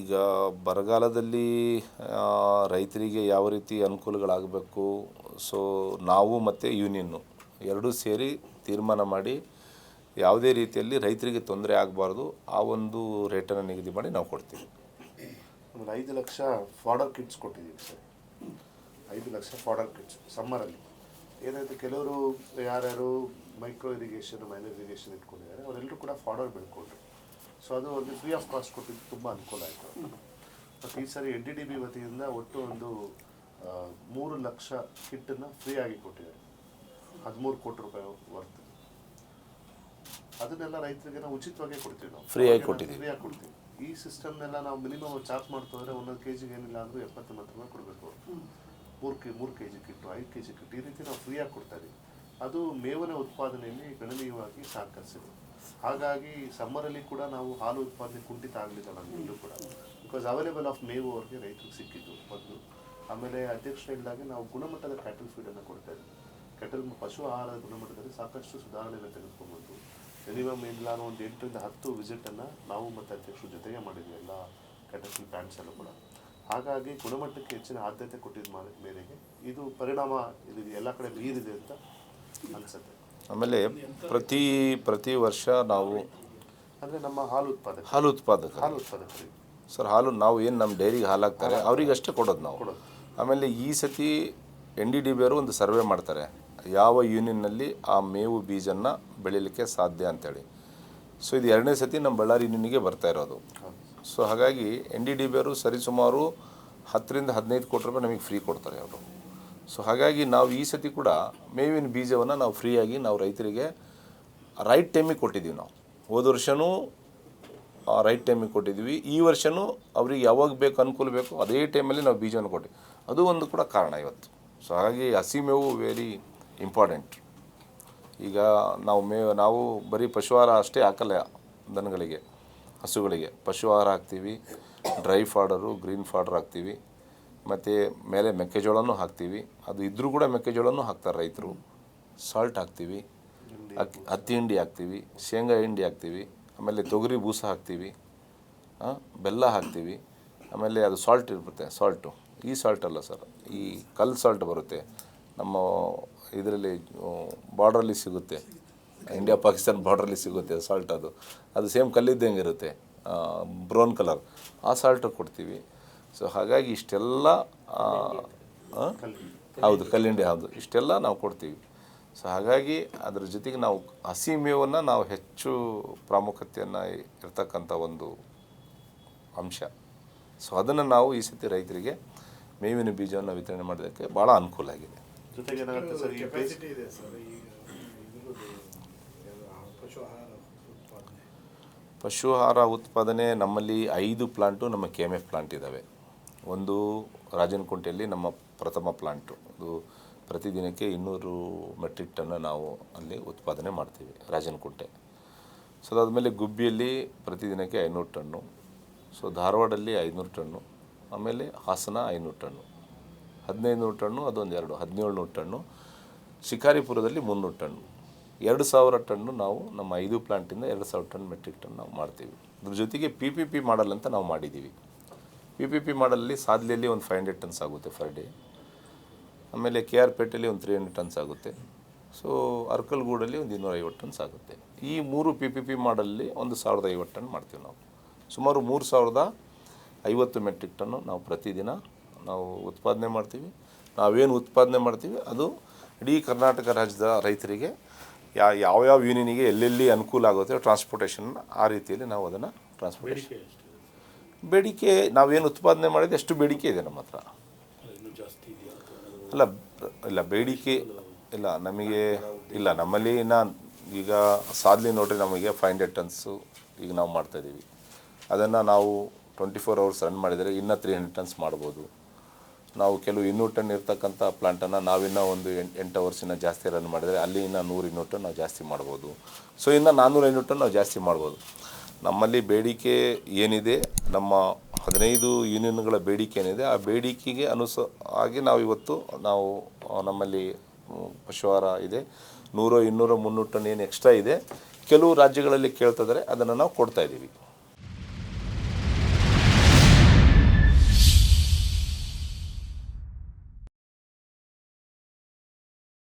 ಈಗ ಬರಗಾಲದಲ್ಲಿ ರೈತರಿಗೆ ಯಾವ ರೀತಿ ಅನುಕೂಲಗಳಾಗಬೇಕು? ಸೊ ನಾವು ಮತ್ತು ಯೂನಿಯನ್ನು ಎರಡೂ ಸೇರಿ ತೀರ್ಮಾನ ಮಾಡಿ ಯಾವುದೇ ರೀತಿಯಲ್ಲಿ ರೈತರಿಗೆ ತೊಂದರೆ ಆಗಬಾರ್ದು, ಆ ಒಂದು ರೇಟನ್ನು ನಿಗದಿ ಮಾಡಿ ನಾವು ಕೊಡ್ತೀವಿ. ಒಂದು ಐದು ಲಕ್ಷ ಫಾಡರ್ ಕಿಟ್ಸ್ ಕೊಟ್ಟಿದ್ದೀವಿ ಸರ್. ಐದು ಲಕ್ಷ ಫಾಡರ್ ಕಿಟ್ಸ್ ಸಮ್ಮರಲ್ಲಿ ಏನಾಯಿತು ಕೆಲವರು ಯಾರ್ಯಾರು ಮೈಕ್ರೋ ಇರಿಗೇಷನ್ ಮೈನರ್ ಇರಿಗೇಷನ್ ಇಟ್ಕೊಂಡಿದ್ದಾರೆ, ಅವರೆಲ್ಲರೂ ಕೂಡ ಫಾಡರ್ ಬೆಳ್ಕೊಂಡ್ರು. ಸೊ ಅದು ಒಂದು ಫ್ರೀ ಆಫ್ ಕಾಸ್ಟ್ ಕೊಟ್ಟಿದ್ದು ತುಂಬ ಅನುಕೂಲ ಆಯಿತು. ಮತ್ತು ಈ ಸರಿ ಎನ್ ಡಿ ಡಿ ಬಿ ವತಿಯಿಂದ ಒಟ್ಟು ಒಂದು ಮೂರು ಲಕ್ಷ ಕಿಟ್ಟನ್ನು ಫ್ರೀ ಆಗಿ ಕೊಟ್ಟಿದ್ದಾರೆ. ಹದಿಮೂರು ಕೋಟಿ ರೂಪಾಯಿ ವರ್ತ್ ಅದನ್ನೆಲ್ಲ ರೈತರಿಗೆ ನಾವು ಉಚಿತವಾಗಿ ಕೊಡ್ತೀವಿ ನಾವು. ಫ್ರೀಯಾಗಿ ಕೊಟ್ಟಿದ್ದೀವಿ. ಫ್ರೀ ಆಗಿ ಕೊಡ್ತೀವಿ. ಈ ಸಿಸ್ಟಮ್ನೆಲ್ಲ ನಾವು ಮಿನಿಮಮ್ ಚಾರ್ಜ್ ಮಾಡ್ತಾ ಹೋದ್ರೆ ಒಂದೊಂದು ಕೆ ಜಿಗೆ ಏನಿಲ್ಲ ಅಂದರೂ ಎಪ್ಪತ್ತೊಂಬತ್ತು ರೂಪಾಯಿ ಕೊಡಬೇಕು. ಮೂರು ಕೆ ಮೂರು ಕೆ ಜಿ ಕಿಟ್ಟು ಐದು ಕೆ ಜಿ ಕಿಟ್ಟು ಈ ರೀತಿ ನಾವು ಫ್ರೀಯಾಗಿ ಕೊಡ್ತಾ ಇದ್ದೀವಿ ಅದು ಮೇವನ ಉತ್ಪಾದನೆಯಲ್ಲಿ ಗಣನೀಯವಾಗಿ ಸಹಕರಿಸಿದೆ. ಹಾಗಾಗಿ ಸಮ್ಮರಲ್ಲಿ ಕೂಡ ನಾವು ಹಾಲು ಉತ್ಪಾದನೆ ಕುಂಠಿತ ಆಗಲಿಲ್ಲ ನಮಗೆಲ್ಲೂ ಕೂಡ. ಬಿಕಾಸ್ ಅವೈಲೇಬಲ್ ಆಫ್ ಮೇವು ಅವ್ರಿಗೆ ರೈತರಿಗೆ ಸಿಕ್ಕಿದ್ದು ಮೊದಲು. ಆಮೇಲೆ ಅಧ್ಯಕ್ಷ ಹೇಳಿದಾಗೆ ನಾವು ಗುಣಮಟ್ಟದ ಕ್ಯಾಟಲ್ ಫೀಡನ್ನು ಕೊಡ್ತಾ ಇದ್ದೀವಿ ಕೆಟಲ್ ಪಶು ಆಹಾರದ ಗುಣಮಟ್ಟದಲ್ಲಿ ಸಾಕಷ್ಟು ಸುಧಾರಣೆಯನ್ನು ತೆಗೆದುಕೊಂಡ್ಬಂದು. ಮಿನಿಮಮ್ ಇಲ್ಲ ಒಂದು ಎಂಟರಿಂದ ಹತ್ತು ವಿಸಿಟನ್ನು ನಾವು ಮತ್ತು ಅಧ್ಯಕ್ಷರ ಜೊತೆಗೆ ಮಾಡಿದ್ವಿ ಎಲ್ಲ ಕೆಟಲ್ ಪ್ಯಾಂಟ್ಸ್ ಎಲ್ಲ ಕೂಡ. ಹಾಗಾಗಿ ಗುಣಮಟ್ಟಕ್ಕೆ ಹೆಚ್ಚಿನ ಆದ್ಯತೆ ಕೊಟ್ಟಿದ್ದ ಮೇರೆಗೆ ಇದು ಪರಿಣಾಮ ಇದು ಎಲ್ಲ ಕಡೆ ಬೀರಿದೆ ಅಂತ ಅನಿಸುತ್ತೆ. ಆಮೇಲೆ ಪ್ರತಿ ಪ್ರತಿ ವರ್ಷ ನಾವು ಅಂದರೆ ನಮ್ಮ ಹಾಲು ಉತ್ಪಾದಕ. ಹಾಲು ಉತ್ಪಾದಕರು ಹಾಲು ಉತ್ಪಾದಕರಿಗೆ ಸರ್ ಹಾಲು ನಾವು ಏನು ನಮ್ಮ ಡೈರಿಗೆ ಹಾಲು ಹಾಕ್ತಾರೆ ಅವ್ರಿಗೆ ಅಷ್ಟೇ ಕೊಡೋದು ನಾವು. ಆಮೇಲೆ ಈ ಸತಿ ಎನ್ ಡಿ ಡಿ ಬಿಯವರು ಒಂದು ಸರ್ವೆ ಮಾಡ್ತಾರೆ ಯಾವ ಯೂನಿಯನ್ನಲ್ಲಿ ಆ ಮೇವು ಬೀಜನ್ನು ಬೆಳೀಲಿಕ್ಕೆ ಸಾಧ್ಯ ಅಂತೇಳಿ. ಸೊ ಇದು ಎರಡನೇ ಸತಿ ನಮ್ಮ ಬಳ್ಳಾರಿ ಯೂನಿಯನ್ಗೆ ಬರ್ತಾ ಇರೋದು. ಸೊ ಹಾಗಾಗಿ ಎನ್ ಡಿ ಡಿ ಬಿಯವರು ಸರಿಸುಮಾರು ಹತ್ತರಿಂದ ಹದಿನೈದು ಕೋಟಿ ರೂಪಾಯಿ ನಮಗೆ ಫ್ರೀ ಕೊಡ್ತಾರೆ ಅವರು. ಸೊ ಹಾಗಾಗಿ ನಾವು ಈ ಸತಿ ಕೂಡ ಮೇವಿನ ಬೀಜವನ್ನು ನಾವು ಫ್ರೀಯಾಗಿ ನಾವು ರೈತರಿಗೆ ರೈಟ್ ಟೈಮಿಗೆ ಕೊಟ್ಟಿದ್ದೀವಿ ನಾವು. ಹೋದ ವರ್ಷವೂ ರೈಟ್ ಟೈಮಿಗೆ ಕೊಟ್ಟಿದ್ದೀವಿ. ಈ ವರ್ಷವೂ ಅವ್ರಿಗೆ ಯಾವಾಗ ಬೇಕು, ಅನುಕೂಲ ಬೇಕು ಅದೇ ಟೈಮಲ್ಲಿ ನಾವು ಬೀಜವನ್ನು ಕೊಟ್ಟಿವಿ. ಅದು ಒಂದು ಕೂಡ ಕಾರಣ ಇವತ್ತು. ಸೊ ಹಾಗಾಗಿ ಹಸಿ ಮೇವು ವೆರಿ ಇಂಪಾರ್ಟೆಂಟ್ ಈಗ ನಾವು ಮೇ, ನಾವು ಬರೀ ಪಶು ಆಹಾರ ಅಷ್ಟೇ ಹಾಕಲ್ಲ ದನಗಳಿಗೆ, ಹಸುಗಳಿಗೆ. ಪಶು ಆಹಾರ ಹಾಕ್ತೀವಿ ಡ್ರೈ ಫಾಡರು ಗ್ರೀನ್ ಫಾಡರ್ ಹಾಕ್ತೀವಿ. ಮತ್ತು ಮೇಲೆ ಮೆಕ್ಕೆಜೋಳನೂ ಹಾಕ್ತೀವಿ. ಅದು ಇದ್ದರೂ ಕೂಡ ಮೆಕ್ಕೆಜೋಳನೂ ಹಾಕ್ತಾರೆ ರೈತರು. ಸಾಲ್ಟ್ ಹಾಕ್ತೀವಿ. ಅಕ್ಕಿ ಹತ್ತಿ ಹಿಂಡಿ ಹಾಕ್ತೀವಿ. ಶೇಂಗಾ ಹಿಂಡಿ ಹಾಕ್ತೀವಿ. ಆಮೇಲೆ ತೊಗರಿ ಬೂಸ ಹಾಕ್ತೀವಿ. ಬೆಲ್ಲ ಹಾಕ್ತೀವಿ. ಆಮೇಲೆ ಅದು ಸಾಲ್ಟ್ ಇರುತ್ತೆ ಸಾಲ್ಟು ಈ ಸಾಲ್ಟ್ ಅಲ್ಲ ಸರ್ ಈ ಕಲ್ ಸಾಲ್ಟ್ ಬರುತ್ತೆ. ನಮ್ಮ ಇದರಲ್ಲಿ ಬಾರ್ಡ್ರಲ್ಲಿ ಸಿಗುತ್ತೆ. ಇಂಡಿಯಾ ಪಾಕಿಸ್ತಾನ ಬಾರ್ಡ್ರಲ್ಲಿ ಸಿಗುತ್ತೆ ಸಾಲ್ಟ್ ಅದು. ಅದು ಸೇಮ್ ಕಲ್ಲಿದ್ದಂಗೆ ಇರುತ್ತೆ. ಬ್ರೌನ್ ಕಲರ್ ಆ ಸಾಲ್ಟು ಕೊಡ್ತೀವಿ. ಸೊ ಹಾಗಾಗಿ ಇಷ್ಟೆಲ್ಲ? ಹೌದು ಕಲ್ಲಿಂಡಿ ಹೌದು. ಇಷ್ಟೆಲ್ಲ ನಾವು ಕೊಡ್ತೀವಿ. ಸೊ ಹಾಗಾಗಿ ಅದ್ರ ಜೊತೆಗೆ ನಾವು ಹಸಿ ಮೇವನ್ನು ನಾವು ಹೆಚ್ಚು ಪ್ರಾಮುಖ್ಯತೆಯನ್ನು ಇರ್ತಕ್ಕಂಥ ಒಂದು ಅಂಶ. ಸೊ ಅದನ್ನು ನಾವು ಈ ಸತಿ ರೈತರಿಗೆ ಮೇವಿನ ಬೀಜವನ್ನು ವಿತರಣೆ ಮಾಡೋದಕ್ಕೆ ಭಾಳ ಅನುಕೂಲ ಆಗಿದೆ. ಜೊತೆಗೆ ಏನಾಗುತ್ತೆ ಸರ್ ಈ ಬೇಸ್ ಇದೆ ಸರ್ ಈಗ ಇದ್ರದ್ದು ಪಶು ಉತ್ಪಾದನೆ? ಪಶು ಆಹಾರ ಉತ್ಪಾದನೆ ನಮ್ಮಲ್ಲಿ ಐದು ಪ್ಲಾಂಟು ನಮ್ಮ ಕೆ ಎಂ ಎಫ್ ಪ್ಲಾಂಟ್ ಇದ್ದಾವೆ ಒಂದು ರಾಜನಕೋಟೆಯಲ್ಲಿ ನಮ್ಮ ಪ್ರಥಮ ಪ್ಲಾಂಟು. ಅದು ಪ್ರತಿದಿನಕ್ಕೆ ಇನ್ನೂರು ಮೆಟ್ರಿಕ್ ಟನ್ ನಾವು ಅಲ್ಲಿ ಉತ್ಪಾದನೆ ಮಾಡ್ತೀವಿ ರಾಜನಕುಂಟೆ. ಸೊ ಅದಾದಮೇಲೆ ಗುಬ್ಬಿಯಲ್ಲಿ ಪ್ರತಿದಿನಕ್ಕೆ ಐನೂರು ಟನ್ನು. ಸೊ ಧಾರವಾಡಲ್ಲಿ ಐನೂರು ಟನ್ನು. ಆಮೇಲೆ ಹಾಸನ ಐನೂರು ಟನ್ನು. ಹದಿನೈದು ನೂರು ಟನ್ನು, ಅದೊಂದು ಎರಡು. ಹದಿನೇಳು ನೂರು ಟನ್ನು. ಶಿಕಾರಿಪುರದಲ್ಲಿ ಮುನ್ನೂರು ಟನ್ನು. ಎರಡು ಸಾವಿರ ಟನ್ನು ನಾವು ನಮ್ಮ ಐದು ಪ್ಲಾಂಟಿಂದ ಎರಡು ಸಾವಿರ ಟನ್ ಮೆಟ್ರಿಕ್ ಟನ್ ನಾವು ಮಾಡ್ತೀವಿ. ಅದ್ರ ಜೊತೆಗೆ ಪಿ ಪಿ ಪಿ ಮಾಡಲ್ ಅಂತ ನಾವು ಮಾಡಿದ್ದೀವಿ. ಪಿ ಪಿ ಪಿ ಮಾಡಲ್ಲಿ ಸಾದ್ಲಿಯಲ್ಲಿ ಒಂದು ಫೈವ್ ಹಂಡ್ರೆಡ್ ಟನ್ಸ್ ಆಗುತ್ತೆ ಫರ್ ಡೇ ಆಮೇಲೆ ಕೆ ಆರ್ ಪೇಟೆಯಲ್ಲಿ ಒಂದು ತ್ರೀ ಹಂಡ್ರೆಡ್ ಟನ್ಸ್ ಆಗುತ್ತೆ. ಸೊ ಅರ್ಕಲ್ಗೂಡಲ್ಲಿ ಒಂದು ಇನ್ನೂರೈವತ್ತು ಟನ್ಸ್ ಆಗುತ್ತೆ. ಈ ಮೂರು ಪಿ ಪಿ ಪಿ ಮಾಡಲ್ಲಿ ಒಂದು ಸಾವಿರದ ಐವತ್ತು ಟನ್ ಮಾಡ್ತೀವಿ ನಾವು. ಸುಮಾರು ಮೂರು ಸಾವಿರದ ಐವತ್ತು ಮೆಟ್ರಿಕ್ ಟನ್ನು ನಾವು ಪ್ರತಿದಿನ ನಾವು ಉತ್ಪಾದನೆ ಮಾಡ್ತೀವಿ. ನಾವೇನು ಉತ್ಪಾದನೆ ಮಾಡ್ತೀವಿ, ಅದು ಇಡೀ ಕರ್ನಾಟಕ ರಾಜ್ಯದ ರೈತರಿಗೆ ಯಾವ ಯಾವ್ಯಾವ ಯೂನಿಯನಿಗೆ ಎಲ್ಲೆಲ್ಲಿ ಅನುಕೂಲ ಆಗುತ್ತೆ ಟ್ರಾನ್ಸ್ಪೋರ್ಟೇಷನ್ ಆ ರೀತಿಯಲ್ಲಿ ನಾವು ಅದನ್ನು ಟ್ರಾನ್ಸ್ಪೋರ್ಟೇಷನ್ ಬೇಡಿಕೆ ನಾವೇನು ಉತ್ಪಾದನೆ ಮಾಡಿದ್ರೆ ಎಷ್ಟು ಬೇಡಿಕೆ ಇದೆ ನಮ್ಮ ಹತ್ರ. ಅಲ್ಲ ಇಲ್ಲ ಬೇಡಿಕೆ ಇಲ್ಲ ನಮಗೆ ಇಲ್ಲ ನಮ್ಮಲ್ಲಿ ಇನ್ನು ಈಗ ಸಾದ್ಲಿ ನೋಡಿರಿ ನಮಗೆ ಫೈವ್ ಹಂಡ್ರೆಡ್ ಟನ್ಸು ಈಗ ನಾವು ಮಾಡ್ತಾಯಿದ್ದೀವಿ ಅದನ್ನು ನಾವು ಟ್ವೆಂಟಿ ಫೋರ್ ಅವರ್ಸ್ ರನ್ ಮಾಡಿದರೆ ಇನ್ನೂ ತ್ರೀ ಹಂಡ್ರೆಡ್ ಟನ್ಸ್ ಮಾಡ್ಬೋದು. ನಾವು ಕೆಲವು ಇನ್ನೂರು ಟನ್ ಇರ್ತಕ್ಕಂಥ ಪ್ಲಾಂಟನ್ನು ನಾವಿನ್ನೂ ಒಂದು ಎಂಟು ಎಂಟು ಅವರ್ಸಿನ ಜಾಸ್ತಿ ರನ್ ಮಾಡಿದರೆ ಅಲ್ಲಿ ಇನ್ನೂ ನೂರು ಇನ್ನೂರು ಟನ್ ನಾವು ಜಾಸ್ತಿ ಮಾಡ್ಬೋದು. ಸೊ ಇನ್ನು ನಾನ್ನೂರು ಐನೂರು ಟನ್ ನಾವು ಜಾಸ್ತಿ ಮಾಡ್ಬೋದು. ನಮ್ಮಲ್ಲಿ ಬೇಡಿಕೆ ಏನಿದೆ, ನಮ್ಮ ಹದಿನೈದು ಯೂನಿಯನ್ಗಳ ಬೇಡಿಕೆ ಏನಿದೆ, ಆ ಬೇಡಿಕೆಗೆ ಅನುಸ ಆಗಿ ನಾವು ಇವತ್ತು ನಾವು ನಮ್ಮಲ್ಲಿ ಪಶುವಾರ ಇದೆ. ನೂರು, ಇನ್ನೂರು, ಮುನ್ನೂರು ಟನ್ ಏನು ಎಕ್ಸ್ಟ್ರಾ ಇದೆ. ಕೆಲವು ರಾಜ್ಯಗಳಲ್ಲಿ ಕೇಳ್ತಿದ್ದಾರೆ ಅದನ್ನು ನಾವು ಕೊಡ್ತಾ ಇದ್ದೀವಿ.